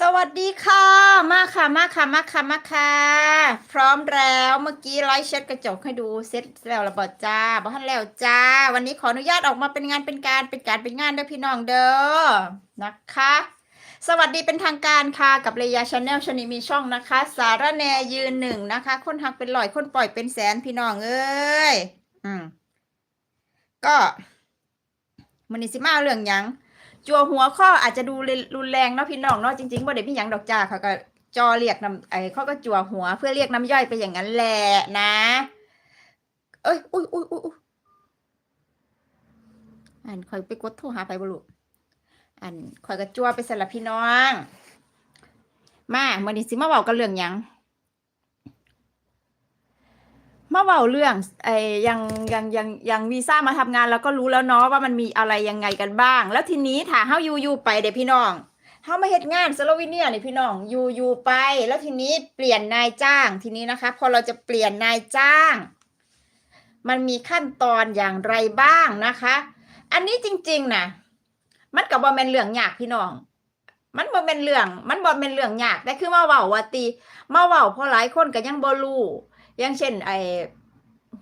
สวัสดีค่ะ มาค่ะ มาค่ะ มาค่ะ มาค่ะ พร้อมแล้วเมื่อกี้ไลฟ์เช็ดกระจกให้ดูเสร็จแล้วระเบิดจ้าบ้านแล้วจ้า วันนี้ขออนุญาตออกมาเป็นงานเป็นการเป็นการเป็นงานเด้อพี่น้องเด้อนะคะ สวัสดีเป็นทางการค่ะกับเลยาชาแนลชนิมีช่องนะคะ สารแนยืนหนึ่งนะคะ คนหักเป็นร้อยคนปล่อยเป็นแสนพี่น้องเอ้ย อืม ก็มันนี่สิมาเรื่องหยังจัวหัวข้ออาจจะดูรุนแรงเนาะพี่น้องเนาะจริงๆบ่ได้พี่หยังดอกจ้าเขาก็จอเรียกน้ำไอ้เขาก็จัวหัวเพื่อเรียกน้ำย่อยไปอย่างนั้นแหละนะ เอ้ยอุ้ยอุ้ยอุ้ยอุ๊ยอันคอยไปกดโทรหาไปบ่ลูอันคอยก็จัวไปสลับพี่น้อง มามื้อนี้สิมาเว้ากันเรื่องยัง มาเว้าเรื่องไอ้ยังยังยังยังวีซ่ามาทำงานแล้วก็รู้แล้วเนาะว่ามันมีอะไรยังไงกันบ้าง แล้วทีนี้ถ้าเฮาอยู่อยู่ไปเด้พี่น้องเฮามาเฮ็ดงานสโลวีเนียนี่พี่น้องอยู่อยู่ไป แล้วทีนี้เปลี่ยนนายจ้างทีนี้นะคะ พอเราจะเปลี่ยนนายจ้าง มันมีขั้นตอนอย่างไรบ้างนะคะ อันนี้จริงๆนะมันก็บ่แม่นเรื่องยากพี่น้อง มันบ่แม่นเรื่อง มันบ่แม่นเรื่องยากแต่คือมาเว้าว่าติมาเว้าเพราะหลายคนก็ยังบ่รู้ อย่างเช่นไอ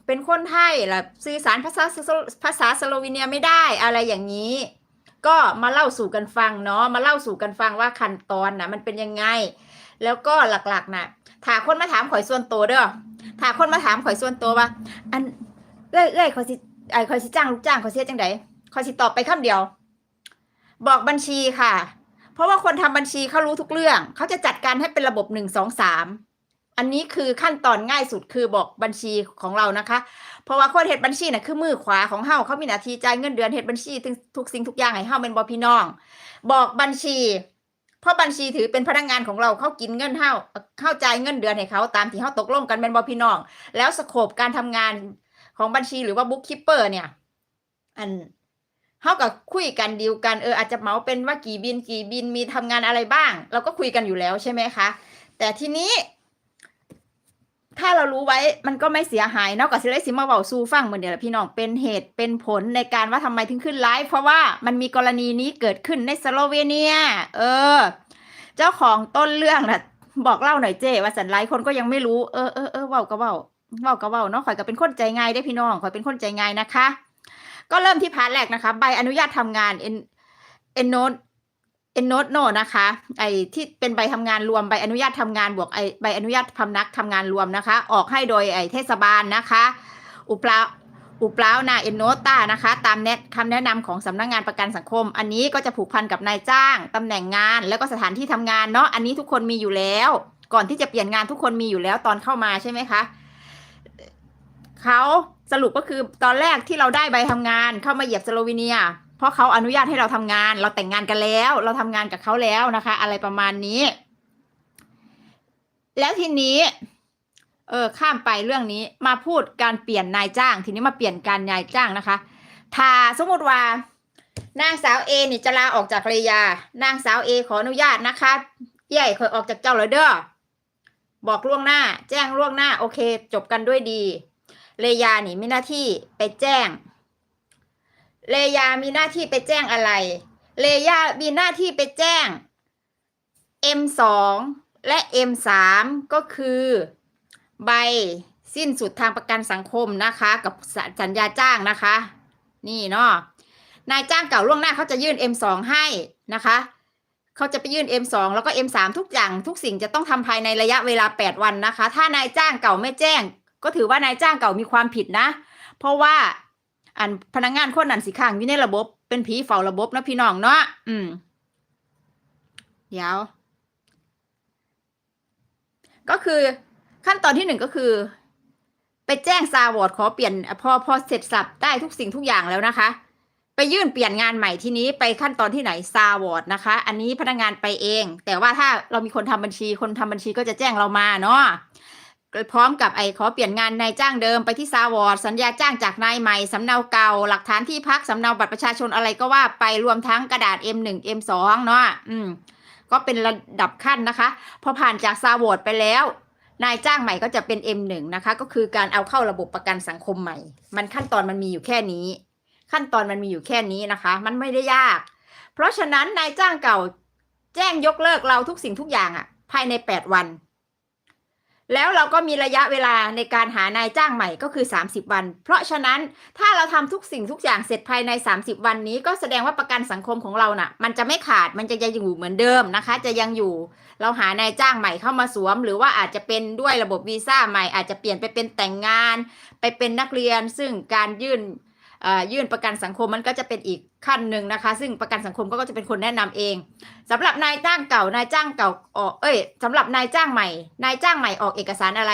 เป็นคนไทยล่ะสื่อสารภาษาภาษาสโลวีเนียไม่ได้อะไรอย่างนี้ ก็มาเล่าสู่กันฟังเนาะมาเล่าสู่กันฟังว่าขั้นตอนนะมันเป็นยังไง แล้วก็หลักๆนะถ้าคนมาถามข่อยส่วนตัวเด้อถ้าคนมาถามข่อยส่วนตัวว่า อันเอ้ยเอ้ยข่อยสิไอ้ข่อยสิจ้างลูกจ้างข่อยเฮ็ดจังไดข่อยสิตอบไปคำเดียว บอกบัญชีค่ะ เพราะว่าคนทำบัญชีเขารู้ทุกเรื่อง เขาจะจัดการให้เป็นระบบหนึ่งสองสาม อันนี้คือขั้นตอนง่ายสุดคือบอกบัญชีของเรานะคะ เพราะว่าคนเฮ็ดบัญชีน่ะคือมือขวาของเฮาเขามีหน้าที่จ่ายเงินเดือนเฮ็ดบัญชีทุกสิ่งทุกอย่างให้เฮาเป็นบ่พี่น้อง บอกบัญชี เพราะบัญชีถือเป็นพนักงานของเราเขากินเงินเฮาเข้าจ่ายเงินเดือนให้เขาตามที่เฮาตกลงกันเป็นบ่พี่น้อง แล้วสโคปการทำงานของบัญชีหรือว่าบุ๊กคิปเปอร์เนี่ย อันเฮากับคุยกันดีลกันเอออาจจะเมาเป็นว่ากี่บินกี่บินมีทำงานอะไรบ้าง เราก็คุยกันอยู่แล้วใช่ไหมคะ แต่ทีนี้ ถ้าเรารู้ไว้มันก็ไม่เสียหายนอกจากสิได้สิมาเบาสู้ฟังเหมือนเดียวพี่น้องเป็นเหตุเป็นผลในการว่าทำไมถึงขึ้นไลฟ์เพราะว่ามันมีกรณีนี้เกิดขึ้นในสโลเวเนีย เออ เจ้าของต้นเรื่องน่ะบอกเล่าหน่อยเจ้ว่าสันไลฟ์คนก็ยังไม่รู้เออเออเออเว้าก็เว้าเว้าก็เว้าเนาะข่อยก็เป็นคนใจง่ายได้พี่น้องข่อยเป็นคนใจง่ายนะคะ ก็เริ่มที่พาร์ทแรกนะคะ ใบอนุญาตทำงานเอ็นเอ็นโน เอ็นโนตโนนะคะ ไอที่เป็นใบทำงานรวมใบอนุญาตทำงานบวกไอใบอนุญาตพำนักทำงานรวมนะคะ ออกให้โดยไอเทศบาลนะคะ อุปลาอุปลาวนาเอ็นโนต้านะคะ ตามแนะคำแนะนำของสำนักงานประกันสังคม อันนี้ก็จะผูกพันกับนายจ้างตำแหน่งงาน แล้วก็สถานที่ทำงานเนาะอันนี้ทุกคนมีอยู่แล้ว ก่อนที่จะเปลี่ยนงานทุกคนมีอยู่แล้วตอนเข้ามาใช่ไหมคะเขาสรุปก็คือตอนแรกที่เราได้ใบทำงานเข้ามาเหยียบสโลวีเนีย เพราะเขาอนุญาตให้เราทำงาน เราแต่งงานกันแล้ว เราทำงานกับเขาแล้วนะคะ อะไรประมาณนี้ แล้วทีนี้ เออข้ามไปเรื่องนี้มาพูดการเปลี่ยนนายจ้าง ทีนี้มาเปลี่ยนการนายจ้างนะคะ ถ้าสมมติว่านางสาวเอนี่จะลาออกจากเรยา นางสาวเอขออนุญาตนะคะใหญ่คอยออกจากเจ้าเลยเด้อบอกล่วงหน้า แจ้งล่วงหน้า โอเค จบกันด้วยดี เรยานี่มีหน้าที่ไปแจ้ง เลยามีหน้าที่ไปแจ้งอะไร เลยามีหน้าที่ไปแจ้ง M2 และ M3 ก็คือใบสิ้นสุดทางประกันสังคมนะคะ กับสัญญาจ้างนะคะ นี่เนาะนายจ้างเก่าล่วงหน้าเขาจะยื่น M2 ให้นะคะเขาจะไปยื่น M2 แล้วก็ M3 ทุกอย่างทุกสิ่งจะต้องทำภายในระยะเวลา 8 วันนะคะ ถ้านายจ้างเก่าไม่แจ้ง ก็ถือว่านายจ้างเก่ามีความผิดนะ เพราะว่า อันพนักงานคนนั้นสิข้างอยู่ในระบบ เป็นผีเฝ้าระบบนะพี่น้องเนาะอืมเดี๋ยวก็คือขั้นตอนที่หนึ่งก็คือ ไปแจ้งซาวอร์ดขอเปลี่ยนพอพอเสร็จสับได้ทุกสิ่งทุกอย่างแล้วนะคะ ไปยื่นเปลี่ยนงานใหม่ที่นี้ไปขั้นตอนที่ไหนซาวอร์ดนะคะ อันนี้พนักงานไปเอง แต่ว่าถ้าเรามีคนทำบัญชีคนทำบัญชีก็จะแจ้งเรามาเนาะ พร้อมกับไอ้ขอเปลี่ยนงานนายจ้างเดิมไปที่ซาวอร์สัญญาจ้างจากนายใหม่ สำเนาเก่า หลักฐานที่พัก สำเนาบัตรประชาชนอะไรก็ว่าไปรวมทั้งกระดาษ M1 M2 เนาะอืม ก็เป็นระดับขั้นนะคะ พอผ่านจากซาวอร์ไปแล้ว นายจ้างใหม่ก็จะเป็น M1 นะคะ ก็คือการเอาเข้าระบบประกันสังคมใหม่ มันขั้นตอนมันมีอยู่แค่นี้ ขั้นตอนมันมีอยู่แค่นี้นะคะ มันไม่ได้ยาก เพราะฉะนั้นนายจ้างเก่า แจ้งยกเลิกเราทุกสิ่งทุกอย่างอะภายใน 8 วัน แล้วเราก็มีระยะเวลาในการหานายจ้างใหม่ก็คือ 30 วัน เพราะฉะนั้นถ้าเราทำทุกสิ่งทุกอย่างเสร็จภายใน 30 วันนี้ก็แสดงว่าประกันสังคมของเราน่ะ มันจะไม่ขาดมันจะยังอยู่เหมือนเดิมนะคะ จะยังอยู่ เราหานายจ้างใหม่เข้ามาสวม หรือว่าอาจจะเป็นด้วยระบบวีซ่าใหม่อาจจะเปลี่ยนไปเป็นแต่งงาน ไปเป็นนักเรียน ซึ่งการยื่น ยื่นประกันสังคมมันก็จะเป็นอีกขั้นหนึ่งนะคะ ซึ่งประกันสังคมก็จะเป็นคนแนะนำเองสำหรับนายจ้างเก่านายจ้างเก่าออกเอ้ยสำหรับนายจ้างใหม่ นายจ้างใหม่ออกเอกสารอะไร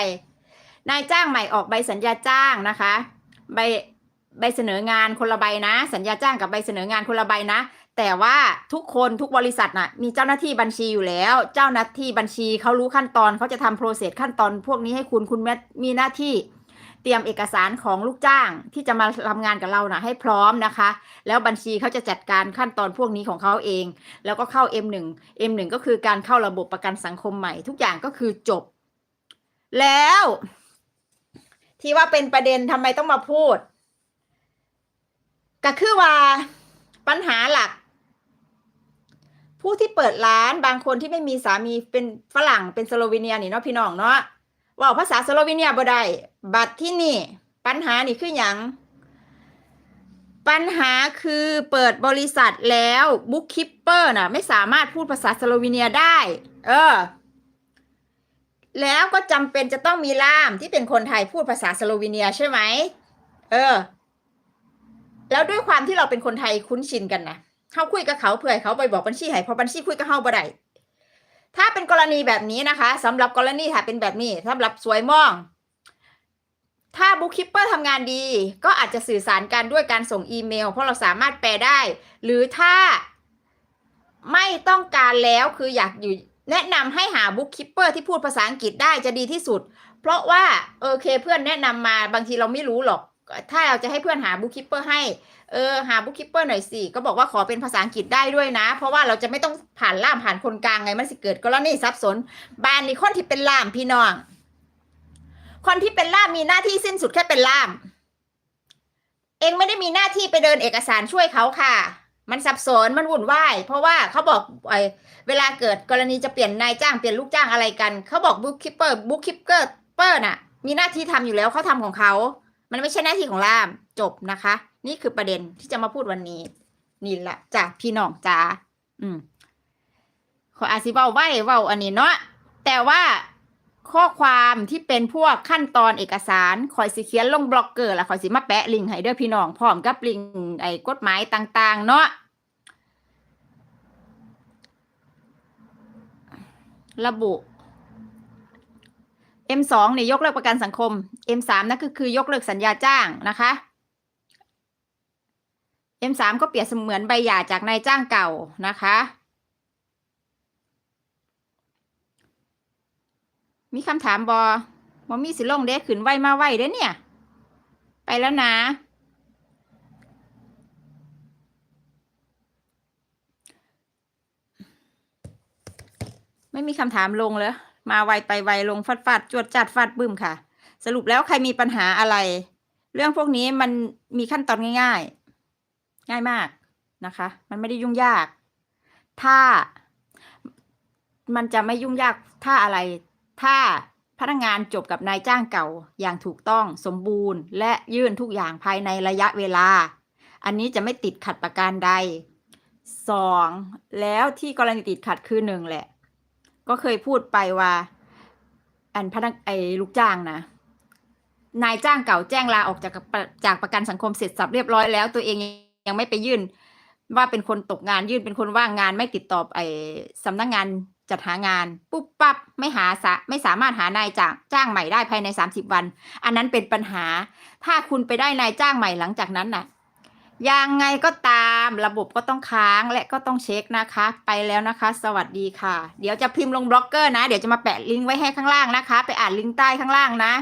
นายจ้างใหม่ออกใบสัญญาจ้างนะคะใบใบเสนองานคนละใบนะ สัญญาจ้างกับใบเสนองานคนละใบนะ แต่ว่าทุกคนทุกบริษัทน่ะมีเจ้าหน้าที่บัญชีอยู่แล้ว เจ้าหน้าที่บัญชีเขารู้ขั้นตอนเขาจะทำโปรเซสขั้นตอนพวกนี้ให้คุณคุณมีหน้าที่ เตรียมเอกสารของลูกจ้างที่จะมาทำงานกับเรานะให้พร้อมนะคะ แล้วบัญชีเขาจะจัดการขั้นตอนพวกนี้ของเขาเอง แล้วก็เข้า M1 M1 ก็คือการเข้าระบบประกันสังคมใหม่ ทุกอย่างก็คือจบ แล้ว ที่ว่าเป็นประเด็นทำไมต้องมาพูด ก็คือว่าปัญหาหลัก ผู้ที่เปิดร้านบางคนที่ไม่มีสามีเป็นฝรั่งเป็นสโลวีเนียนี่เนาะพี่น้องเนาะว่าภาษาสโลวีเนียบ่ได้ บัตรที่นี่ ปัญหานี่คืออย่าง ปัญหาคือเปิดบริษัทแล้วบุ๊กคิปเปอร์น่ะ ไม่สามารถพูดภาษาสโลวีเนียได้ เออ แล้วก็จำเป็นจะต้องมีล่ามที่เป็นคนไทยพูดภาษาสโลวีเนียใช่ไหม เออ แล้วด้วยความที่เราเป็นคนไทยคุ้นชินกันนะเขาคุยกับเขาเผื่อเขาไปบอกบัญชีให้พราะบัญชีคุยกับเขาบ่ได้ถ้าเป็นกรณีแบบนี้นะคะสำหรับกรณีถ้าเป็นแบบนี้สำหรับสวยมอง ถ้าบุ๊กคิปเปอร์ทำงานดี ก็อาจจะสื่อสารกันด้วยการส่งอีเมล เพราะเราสามารถแปลได้ หรือถ้าไม่ต้องการแล้วคืออยากอยู่แนะนำให้หาบุ๊กคิปเปอร์ที่พูดภาษาอังกฤษได้จะดีที่สุด เพราะว่าโอเคเพื่อนแนะนำมาบางทีเราไม่รู้หรอก ถ้าเราจะให้เพื่อนหาบุ๊กคิปเปอร์ให้เออหาบุ๊กคิปเปอร์หน่อยสิก็บอกว่าขอเป็นภาษาอังกฤษได้ด้วยนะ เพราะว่าเราจะไม่ต้องผ่านล่ามผ่านคนกลางไงมันสิเกิดกรณีซับซ้อนบ้านนี้คนที่เป็นล่ามพี่น้อง คนที่เป็นล่ามมีหน้าที่สิ้นสุดแค่เป็นล่าม เองไม่ได้มีหน้าที่ไปเดินเอกสารช่วยเขาค่ะ มันสับสนมันวุ่นวายเพราะว่าเขาบอกเวลาเกิดกรณีจะเปลี่ยนนายจ้างเปลี่ยนลูกจ้างอะไรกันเขาบอกบุ๊กคิปเปอร์บุ๊กคิปเปอร์เปอร์น่ะ มีหน้าที่ทำอยู่แล้วเขาทำของเขา มันไม่ใช่หน้าที่ของล่ามจบนะคะ นี่คือประเด็นที่จะมาพูดวันนี้ นี่แหละจ้ะพี่น้องจ้าอืมขออาซิเว้าไว้เว้าอันนี้เนาะแต่ว่า ข้อความที่เป็นพวกขั้นตอนเอกสารคอยสิเขียนลงบล็อกเกอร์แล้วคอยสิมาแปะลิงก์ให้เด้อพี่น้องพร้อมกับลิงก์ไอ้กฎหมายต่างๆ เนาะระบุ M2 เนี่ยยกเลิกประกันสังคม M3 นั่นก็คือยกเลิกสัญญาจ้างนะคะ M3 ก็เปรียบเสมือนใบหย่าจากนายจ้างเก่านะคะ มีคำถามบอว่ามีสิลงเด้ขึ้นไวมาไวเด้เนี่ย ไปแล้วนะ ไม่มีคำถามลงเลยมาไวไปไวลงฟัดฟัดจวดจัดฟัดบึ้มค่ะ สรุปแล้วใครมีปัญหาอะไร เรื่องพวกนี้มันมีขั้นตอนง่าย ๆ ง่ายมากนะคะ มันไม่ได้ยุ่งยาก ถ้ามันจะไม่ยุ่งยากถ้าอะไร ถ้าพนักงานจบกับนายจ้างเก่าอย่างถูกต้องสมบูรณ์ และยื่นทุกอย่างภายในระยะเวลา อันนี้จะไม่ติดขัดประการใดสองแล้วที่กรณีติดขัดคือหนึ่งแหละ ก็เคยพูดไปว่า อันพนักไอ้ลูกจ้างนะ นายจ้างเก่าแจ้งลาออกจากจากประกันสังคมเสร็จสับเรียบร้อยแล้วตัวเองยังไม่ไปยื่นว่าเป็นคนตกงานยื่นเป็นคนว่างงานไม่ติดต่อไอ้สำนักงงาน จัดหางานปุ๊บปั๊บไม่หาสะไม่สามารถหานายจ้างจ้างใหม่ได้ภายใน 30 วัน อันนั้นเป็นปัญหา ถ้าคุณไปได้นายจ้างใหม่หลังจากนั้นน่ะยังไงก็ตามระบบก็ต้องค้างและก็ต้องเช็คนะคะ ไปแล้วนะคะ สวัสดีค่ะ เดี๋ยวจะพิมพ์ลงบล็อกเกอร์นะ เดี๋ยวจะมาแปะลิงก์ไว้ให้ข้างล่างนะคะ ไปอ่านลิงก์ใต้ข้างล่างนะ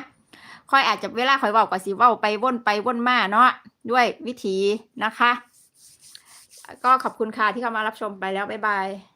ค่อยอาจจะเวลาค่อยเว้ากับสิเว้าไปว่นไปว่นมาเนาะด้วยวิธีนะคะ ก็ขอบคุณค่ะที่เข้ามารับชมไปแล้วบ๊ายบาย